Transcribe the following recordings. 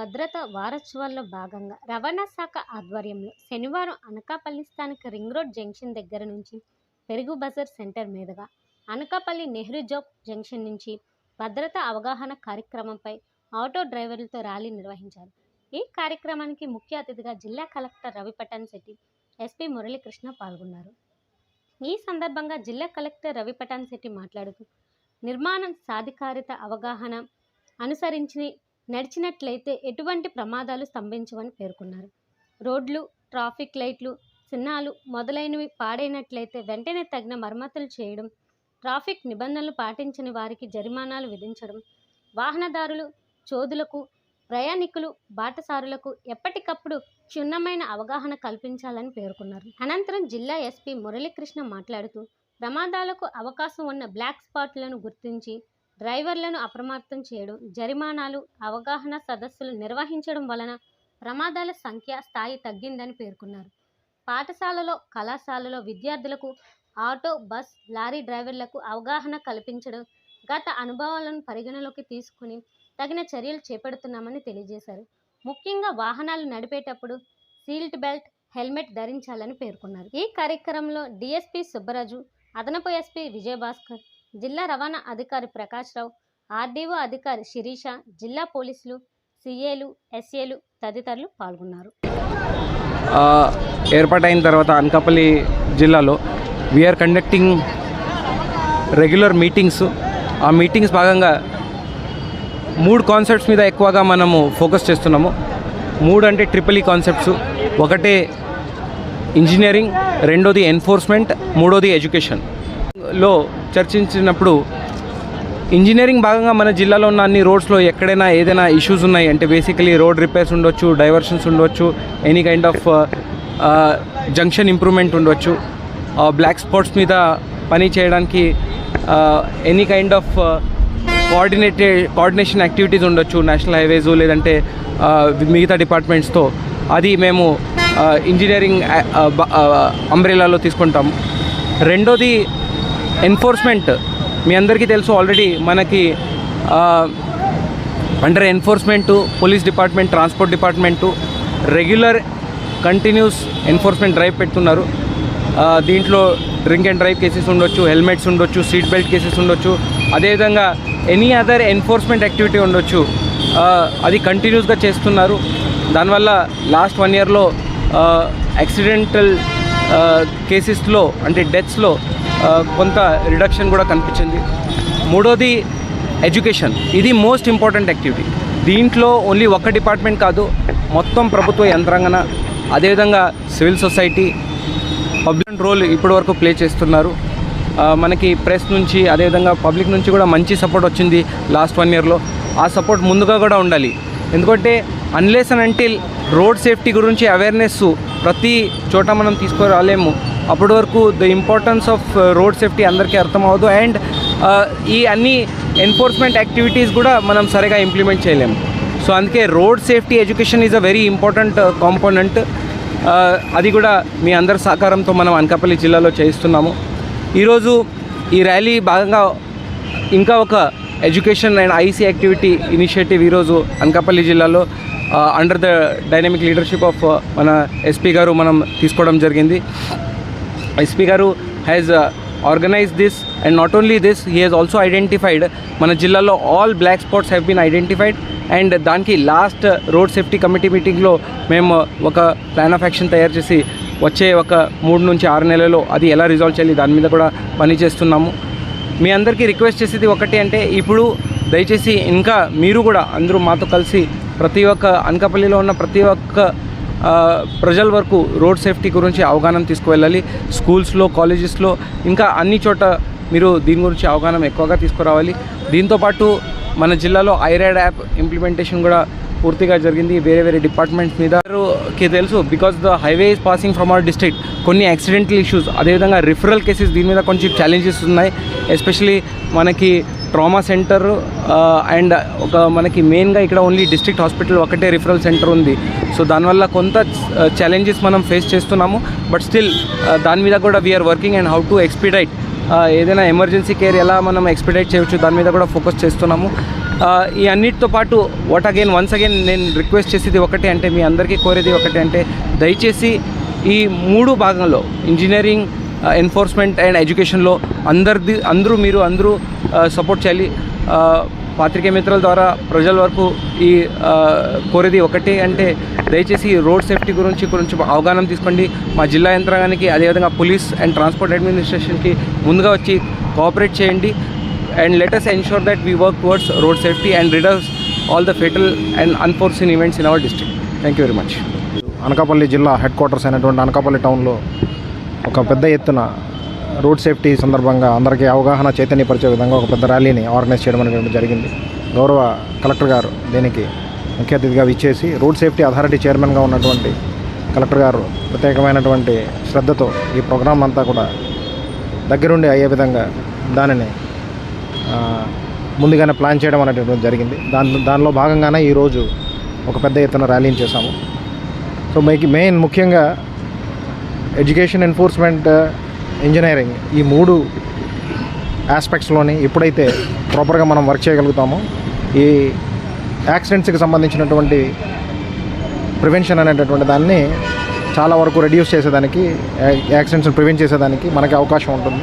భద్రత వారోత్సవాల్లో భాగంగా రవాణా శాఖ ఆధ్వర్యంలో శనివారం అనకాపల్లి స్థానిక రింగ్ రోడ్ జంక్షన్ దగ్గర నుంచి పెరుగు బజార్ సెంటర్ మీదుగా అనకాపల్లి నెహ్రూ జోక్ జంక్షన్ నుంచి భద్రతా అవగాహన కార్యక్రమంపై ఆటో డ్రైవర్లతో ర్యాలీ నిర్వహించారు. ఈ కార్యక్రమానికి ముఖ్య అతిథిగా జిల్లా కలెక్టర్ రవి పటాన్ శెట్టి ఎస్పీ మురళీకృష్ణ పాల్గొన్నారు. ఈ సందర్భంగా జిల్లా కలెక్టర్ రవి పటాన్ శెట్టి మాట్లాడుతూ నిర్మాణం సాధికారిత అవగాహన అనుసరించి నడిచినట్లయితే ఎటువంటి ప్రమాదాలు స్తంభించవని పేర్కొన్నారు. రోడ్లు ట్రాఫిక్ లైట్లు చిన్నాలు మొదలైనవి పాడైనట్లయితే వెంటనే తగిన మరమ్మతులు చేయడం ట్రాఫిక్ నిబంధనలు పాటించని వారికి జరిమానాలు విధించడం వాహనదారులు చోదులకు ప్రయాణికులు బాటసారులకు ఎప్పటికప్పుడు క్షుణ్ణమైన అవగాహన కల్పించాలని పేర్కొన్నారు. అనంతరం జిల్లా ఎస్పీ మురళీకృష్ణ మాట్లాడుతూ ప్రమాదాలకు అవకాశం ఉన్న బ్లాక్ స్పాట్లను గుర్తించి డ్రైవర్లను అప్రమత్తం చేయడం జరిమానాలు అవగాహన సదస్సులు నిర్వహించడం వలన ప్రమాదాల సంఖ్య స్థాయి తగ్గిందని పేర్కొన్నారు. పాఠశాలలో కళాశాలలో విద్యార్థులకు ఆటో బస్ లారీ డ్రైవర్లకు అవగాహన కల్పించడం గత అనుభవాలను పరిగణలోకి తీసుకుని తగిన చర్యలు చేపడుతున్నామని తెలియజేశారు. ముఖ్యంగా వాహనాలు నడిపేటప్పుడు సీల్ట్ బెల్ట్ హెల్మెట్ ధరించాలని పేర్కొన్నారు. ఈ కార్యక్రమంలో డిఎస్పి సుబ్బరాజు అదనపు ఎస్పీ విజయభాస్కర్ జిల్లా రవాణా అధికారి ప్రకాష్ రావు ఆర్డీఓ అధికారి శిరీష జిల్లా పోలీసులు సిఏలు ఎస్ఏలు తదితరులు పాల్గొన్నారు. ఏర్పాటైన తర్వాత అనకాపల్లి జిల్లాలో we are conducting regular meetings ఆ మీటింగ్స్ భాగంగా మూడు కాన్సెప్ట్స్ మీద ఎక్కువగా మనము ఫోకస్ చేస్తున్నాము. మూడు అంటే ట్రిపుల్ ఈ కాన్సెప్ట్స్ ఒకటే ఇంజనీరింగ్ రెండోది ఎన్ఫోర్స్మెంట్ మూడోది ఎడ్యుకేషన్ లో చర్చించినప్పుడు ఇంజనీరింగ్ భాగంగా మన జిల్లాలో ఉన్న అన్ని రోడ్స్లో ఎక్కడైనా ఏదైనా ఇష్యూస్ ఉన్నాయి అంటే బేసికలీ రోడ్ రిపేర్స్ ఉండొచ్చు డైవర్షన్స్ ఉండొచ్చు any kind of junction improvement ఉండొచ్చు uh, బ్లాక్ స్పాట్స్ మీద పని చేయడానికి any kind of coordinated coordination activities ఉండొచ్చు నేషనల్ హైవేస్ లేదంటే uh, మిగతా డిపార్ట్మెంట్స్తో అది మేము ఇంజనీరింగ్ అంబ్రెలాలో తీసుకుంటాము రెండోది ఎన్ఫోర్స్మెంట్ మీ అందరికీ తెలుసు ఆల్రెడీ మనకి under enforcement police department transport department regular continuous enforcement drive పెడుతున్నారు. దీంట్లో డ్రింక్ అండ్ డ్రైవ్ కేసెస్ ఉండొచ్చు హెల్మెట్స్ ఉండొచ్చు సీట్ బెల్ట్ కేసెస్ ఉండొచ్చు అదేవిధంగా ఎనీ అదర్ ఎన్ఫోర్స్మెంట్ యాక్టివిటీ ఉండొచ్చు. అది కంటిన్యూస్గా చేస్తున్నారు. దానివల్ల లాస్ట్ వన్ ఇయర్లో యాక్సిడెంటల్ కేసెస్లో అంటే డెత్స్లో కొంత రిడక్షన్ కూడా కనిపించింది. మూడోది ఎడ్యుకేషన్ ఇది మోస్ట్ ఇంపార్టెంట్ యాక్టివిటీ దీంట్లో ఓన్లీ ఒక్క డిపార్ట్మెంట్ కాదు మొత్తం ప్రభుత్వ యంత్రాంగన అదేవిధంగా సివిల్ సొసైటీ పబ్లిక్ రోల్ ఇప్పటి వరకు ప్లే చేస్తున్నారు. మనకి ప్రెస్ నుంచి అదేవిధంగా పబ్లిక్ నుంచి కూడా మంచి సపోర్ట్ వచ్చింది లాస్ట్ వన్ ఇయర్లో ఆ సపోర్ట్ ముందుగా కూడా ఉండాలి. ఎందుకంటే unless and until road safety గురించి అవేర్నెస్ ప్రతి చోట మనం తీసుకురాలేము. అప్పటి వరకు the importance of road safety అందరికీ అర్థం అవ్వదు అండ్ uh, ఈ అన్ని ఎన్ఫోర్స్మెంట్ యాక్టివిటీస్ కూడా మనం సరిగా ఇంప్లిమెంట్ చేయలేము. సో అందుకే road safety education is a very important component అది కూడా మీ అందరి సహకారంతో మనం అనకాపల్లి జిల్లాలో చేయిస్తున్నాము. ఈరోజు ఈ ర్యాలీ భాగంగా ఇంకా ఒక education and IC activity initiative ఈరోజు అనకాపల్లి జిల్లాలో under the dynamic leadership of మన ఎస్పీ గారు మనం తీసుకోవడం జరిగింది. ఎస్పీ గారు has organise this and not only this he has also identified మన జిల్లాలో all black spots have been identified and దానికి లాస్ట్ రోడ్ సేఫ్టీ కమిటీ మీటింగ్లో మేము ఒక ప్లాన్ ఆఫ్ యాక్షన్ తయారు చేసి వచ్చే ఒక మూడు నుంచి ఆరు నెలల్లో అది ఎలా రిజాల్వ్ చేయాలి దాని మీద కూడా పని చేస్తున్నాము. మీ అందరికీ రిక్వెస్ట్ చేసేది ఒకటి అంటే ఇప్పుడు దయచేసి ఇంకా మీరు కూడా అందరూ మాతో కలిసి ప్రతి ఒక్క అనకాపల్లిలో ఉన్న ప్రతి ఒక్క ప్రజల వరకు రోడ్ సేఫ్టీ గురించి అవగాహన తీసుకువెళ్ళాలి. స్కూల్స్లో కాలేజెస్లో ఇంకా అన్ని చోట మీరు దీని గురించి అవగాహన ఎక్కువగా తీసుకురావాలి. దీంతోపాటు మన జిల్లాలో ఐరాడ్ యాప్ ఇంప్లిమెంటేషన్ కూడా పూర్తిగా జరిగింది. వేరే వేరే డిపార్ట్మెంట్స్ మీదకి తెలుసు. Because the highway is passing from our district కొన్ని యాక్సిడెంటల్ ఇష్యూస్ అదేవిధంగా రిఫరల్ కేసెస్ దీని మీద కొంచెం ఛాలెంజెస్ ఉన్నాయి. ఎస్పెషలీ మనకి ట్రామా సెంటర్ అండ్ ఒక మనకి మెయిన్గా ఇక్కడ ఓన్లీ డిస్ట్రిక్ట్ హాస్పిటల్ ఒకటే రిఫరల్ సెంటర్ ఉంది. సో దానివల్ల కొంత uh, ఛాలెంజెస్ మనం ఫేస్ చేస్తున్నాము. బట్ స్టిల్ uh, దాని మీద కూడా we're working and how to expedite ఏదైనా ఎమర్జెన్సీ కేర్ ఎలా మనం ఎక్స్పెక్టైట్ చేయవచ్చు దాని మీద కూడా ఫోకస్ చేస్తున్నాము. ఈ అన్నిటితో పాటు వాట్ అగైన్ వన్స్ అగైన్ నేను రిక్వెస్ట్ చేసేది ఒకటే అంటే మీ అందరికీ కోరేది ఒకటే అంటే దయచేసి ఈ మూడు భాగంలో ఇంజనీరింగ్ ఎన్ఫోర్స్మెంట్ అండ్ ఎడ్యుకేషన్లో అందరిది అందరూ మీరు అందరూ సపోర్ట్ చేయాలి. పాత్రికే పాత్రికేయ మిత్రుల ద్వారా ప్రజల వరకు ఈ కోరేది ఒకటి అంటే దయచేసి రోడ్ సేఫ్టీ గురించి కొంచెం అవగాహన తీసుకోండి. మా జిల్లా యంత్రాంగానికి అదేవిధంగా పోలీస్ అండ్ ట్రాన్స్పోర్ట్ అడ్మినిస్ట్రేషన్కి ముందుగా వచ్చి కోఆపరేట్ చేయండి. And let's ensure that we work towards road safety and reduce all the fatal and unforeseen events in our district thank you very much Anakapalli జిల్లా హెడ్ క్వార్టర్స్ అయినటువంటి అనకాపల్లి టౌన్లో ఒక పెద్ద ఎత్తున road safety సందర్భంగా అందరికీ అవగాహన చైతన్యపరిచే విధంగా ఒక పెద్ద ర్యాలీని ఆర్గనైజ్ చేయడం అనేది జరిగింది. గౌరవ కలెక్టర్ గారు దీనికి ముఖ్య అతిథిగా విచ్చేసి రోడ్ సేఫ్టీ అథారిటీ చైర్మన్గా ఉన్నటువంటి కలెక్టర్ గారు ప్రత్యేకమైనటువంటి శ్రద్ధతో ఈ ప్రోగ్రాం అంతా కూడా దగ్గరుండి అయ్యే విధంగా దానిని ముందుగానే ప్లాన్ చేయడం అనేటటువంటి జరిగింది. దాని దానిలో భాగంగానే ఈరోజు ఒక పెద్ద ఎత్తున ర్యాలీని చేశాము. సో మీకు మెయిన్ ముఖ్యంగా ఎడ్యుకేషన్ ఎన్ఫోర్స్మెంట్ ఇంజనీరింగ్ ఈ మూడు ఆస్పెక్ట్స్లోని ఎప్పుడైతే ప్రాపర్గా మనం వర్క్ చేయగలుగుతామో. ఈ యాక్సిడెంట్స్కి సంబంధించినటువంటి ప్రివెన్షన్ అనేటటువంటి దాన్ని చాలా వరకు రెడ్యూస్ చేసేదానికి యాక్సిడెంట్స్ని ప్రివెంట్ చేసేదానికి మనకి అవకాశం ఉంటుంది.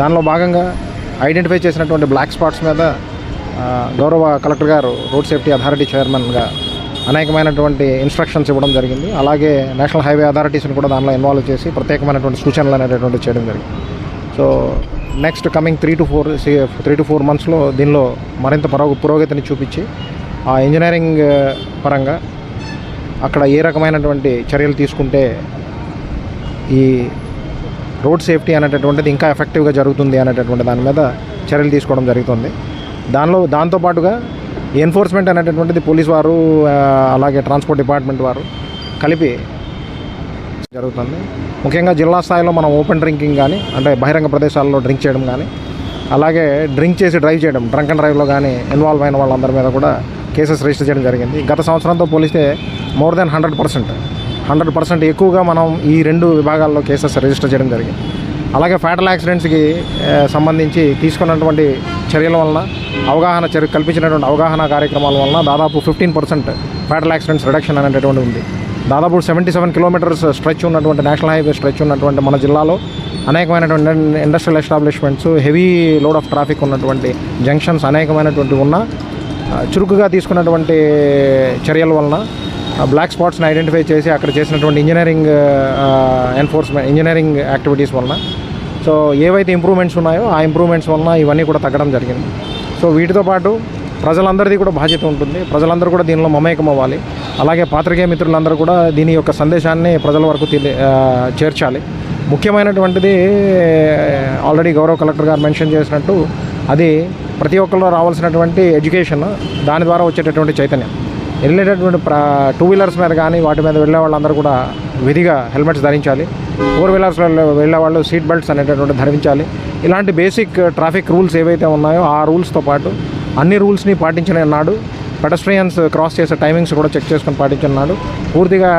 దానిలో భాగంగా ఐడెంటిఫై చేసినటువంటి బ్లాక్ స్పాట్స్ మీద గౌరవ కలెక్టర్ గారు రోడ్ సేఫ్టీ అథారిటీ చైర్మన్గా అనేకమైనటువంటి ఇన్స్ట్రక్షన్స్ ఇవ్వడం జరిగింది. అలాగే నేషనల్ హైవే అథారిటీస్ని కూడా దానిలో ఇన్వాల్వ్ చేసి ప్రత్యేకమైనటువంటి సూచనలు అనేటటువంటి చేయడం జరిగింది. So next coming three to four three to four మంత్స్లో దీనిలో మరింత పురోగతిని చూపించి ఆ ఇంజనీరింగ్ uh, పరంగా అక్కడ ఏ రకమైనటువంటి చర్యలు తీసుకుంటే ఈ రోడ్ సేఫ్టీ అనేటటువంటిది ఇంకా ఎఫెక్టివ్గా జరుగుతుంది అనేటటువంటి దాని మీద చర్యలు తీసుకోవడం జరుగుతుంది. దానిలో దాంతోపాటుగా ఎన్ఫోర్స్మెంట్ అనేటటువంటిది పోలీస్ వారు అలాగే ట్రాన్స్పోర్ట్ డిపార్ట్మెంట్ వారు కలిపి జరుగుతుంది. ముఖ్యంగా జిల్లా స్థాయిలో మనం ఓపెన్ డ్రింకింగ్ కానీ అంటే బహిరంగ ప్రదేశాల్లో డ్రింక్ చేయడం కానీ అలాగే డ్రింక్ చేసి డ్రైవ్ చేయడం డ్రంక్ అండ్ డ్రైవ్లో కానీ ఇన్వాల్వ్ అయిన వాళ్ళందరి మీద కూడా కేసెస్ రిజిస్టర్ చేయడం జరిగింది. గత సంవత్సరంతో పోలిస్తే more than hundred percent. Hundred percent ఎక్కువగా మనం ఈ రెండు విభాగాల్లో కేసెస్ రిజిస్టర్ చేయడం జరిగింది. అలాగే ఫ్యాటల్ యాక్సిడెంట్స్కి సంబంధించి తీసుకున్నటువంటి చర్యల వలన అవగాహన చర్య కల్పించినటువంటి అవగాహన కార్యక్రమాల వలన దాదాపు fifteen percent fatal accidents reduction అనేటటువంటి ఉంది. దాదాపు సెవెంటీ సెవెన్ కిలోమీటర్స్ స్ట్రెచ్ ఉన్నటువంటి నేషనల్ హైవే స్ట్రెచ్ ఉన్నటువంటి మన జిల్లాలో అనేకమైనటువంటి industrial establishments heavy load of traffic ఉన్నటువంటి జంక్షన్స్ అనేకమైనటువంటి ఉన్న చురుకుగా తీసుకున్నటువంటి చర్యల వలన బ్లాక్ స్పాట్స్ని ఐడెంటిఫై చేసి అక్కడ చేసినటువంటి ఇంజనీరింగ్ ఎన్ఫోర్స్మెంట్ ఇంజనీరింగ్ యాక్టివిటీస్ వలన. సో ఏవైతే ఇంప్రూవ్మెంట్స్ ఉన్నాయో ఆ ఇంప్రూవ్మెంట్స్ వలన ఇవన్నీ కూడా తగ్గడం జరిగింది. సో వీటితో పాటు ప్రజలందరిది కూడా బాధ్యత ఉంటుంది. ప్రజలందరూ కూడా దీనిలో మమేకం అవ్వాలి. అలాగే పాత్రికేయ మిత్రులందరూ కూడా దీని యొక్క సందేశాన్ని ప్రజల వరకు చేర్చాలి. ముఖ్యమైనటువంటిది ఆల్రెడీ గౌరవ కలెక్టర్ గారు మెన్షన్ చేసినట్టు అది ప్రతి ఒక్కరిలో రావాల్సినటువంటి ఎడ్యుకేషన్ దాని ద్వారా వచ్చేటటువంటి చైతన్యం. వెళ్ళేటటువంటి టూ వీలర్స్ మీద కానీ వాటి మీద వెళ్ళే వాళ్ళందరూ కూడా విధిగా హెల్మెట్స్ ధరించాలి. ఫోర్ వీలర్స్లో వెళ్ళే వాళ్ళు సీట్ బెల్ట్స్ అనేటటువంటి ధరించాలి. ఇలాంటి బేసిక్ ట్రాఫిక్ రూల్స్ ఏవైతే ఉన్నాయో ఆ రూల్స్తో పాటు అన్ని రూల్స్ని పాటించిన నాడు పెడస్ట్రియన్స్ క్రాస్ చేసే టైమింగ్స్ కూడా చెక్ చేసుకొని పాటించున్నాడు పూర్తిగా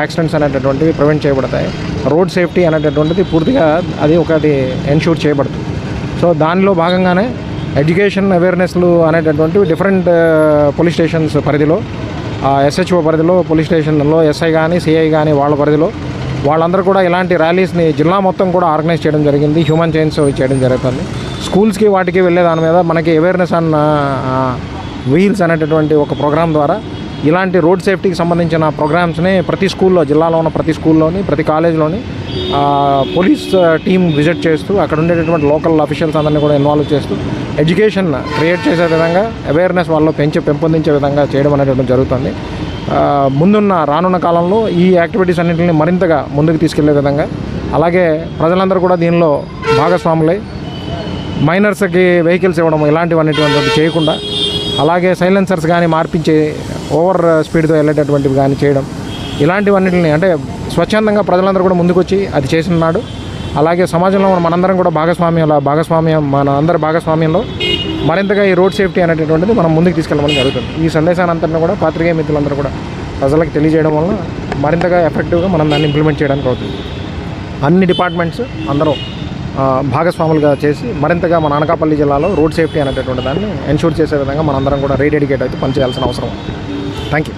యాక్సిడెంట్స్ అనేటటువంటివి ప్రివెంట్ చేయబడతాయి. రోడ్ సేఫ్టీ అనేటటువంటిది పూర్తిగా అది ఒకటి ఎన్ష్యూర్ చేయబడుతుంది. సో దానిలో భాగంగానే ఎడ్యుకేషన్ అవేర్నెస్లు అనేటటువంటివి డిఫరెంట్ పోలీస్ స్టేషన్స్ పరిధిలో ఎస్హెచ్ఓ పరిధిలో పోలీస్ స్టేషన్లో ఎస్ఐ కానీ సిఐ కానీ వాళ్ళ పరిధిలో. వాళ్ళందరూ కూడా ఇలాంటి ర్యాలీస్ని జిల్లా మొత్తం కూడా ఆర్గనైజ్ చేయడం జరిగింది హ్యూమన్ చైన్స్ చేయడం జరుగుతుంది. స్కూల్స్కి వాటికి వెళ్ళే దాని మీద మనకి అవేర్నెస్ అన్న వీల్స్ అనేటటువంటి ఒక ప్రోగ్రామ్ ద్వారా ఇలాంటి రోడ్ సేఫ్టీకి సంబంధించిన ప్రోగ్రామ్స్ని ప్రతి స్కూల్లో జిల్లాలో ఉన్న ప్రతి స్కూల్లోని ప్రతి కాలేజ్లోని పోలీస్ టీం విజిట్ చేస్తూ అక్కడ ఉండేటటువంటి లోకల్ అఫీషియల్స్ అందరినీ కూడా ఇన్వాల్వ్ చేస్తూ ఎడ్యుకేషన్ క్రియేట్ చేసే విధంగా అవేర్నెస్ వాళ్ళు పెంచి పెంపొందించే విధంగా చేయడం అనేటువంటి జరుగుతుంది. ముందున్న రానున్న కాలంలో ఈ యాక్టివిటీస్ అన్నింటిని మరింతగా ముందుకు తీసుకెళ్ళే విధంగా అలాగే ప్రజలందరూ కూడా దీనిలో భాగస్వాములై మైనర్స్కి వెహికల్స్ ఇవ్వడం ఇలాంటివన్నిటువంటి చేయకుండా అలాగే సైలెన్సర్స్ కానీ మార్పించే ఓవర్ స్పీడ్తో వెళ్ళేటటువంటివి కానీ చేయడం. ఇలాంటివన్నిటిని అంటే స్వచ్ఛందంగా ప్రజలందరూ కూడా ముందుకొచ్చి అది చేసినాడు. అలాగే సమాజంలో మనందరం కూడా భాగస్వామ్యంలో భాగస్వామ్యం మన అందరి భాగస్వామ్యంలో మరింతగా ఈ రోడ్ సేఫ్టీ అనేటటువంటిది మనం ముందుకు తీసుకెళ్ళమని జరుగుతుంది. ఈ సందేశాన్ని అంతా కూడా పాత్రికేయ మిత్రులందరూ కూడా ప్రజలకు తెలియజేయడం వల్ల మరింతగా ఎఫెక్టివ్గా మనం దాన్ని ఇంప్లిమెంట్ చేయడానికి అవుతుంది. అన్ని డిపార్ట్మెంట్స్ అందరూ భాగస్వాములుగా చేసి మరింతగా మన అనకాపల్లి జిల్లాలో రోడ్ సేఫ్టీ అనేటటువంటి దాన్ని ఎన్షూర్ చేసే విధంగా మనందరం కూడా రీ డెడికేట్ అయితే పనిచేయాల్సిన అవసరం థ్యాంక్ యూ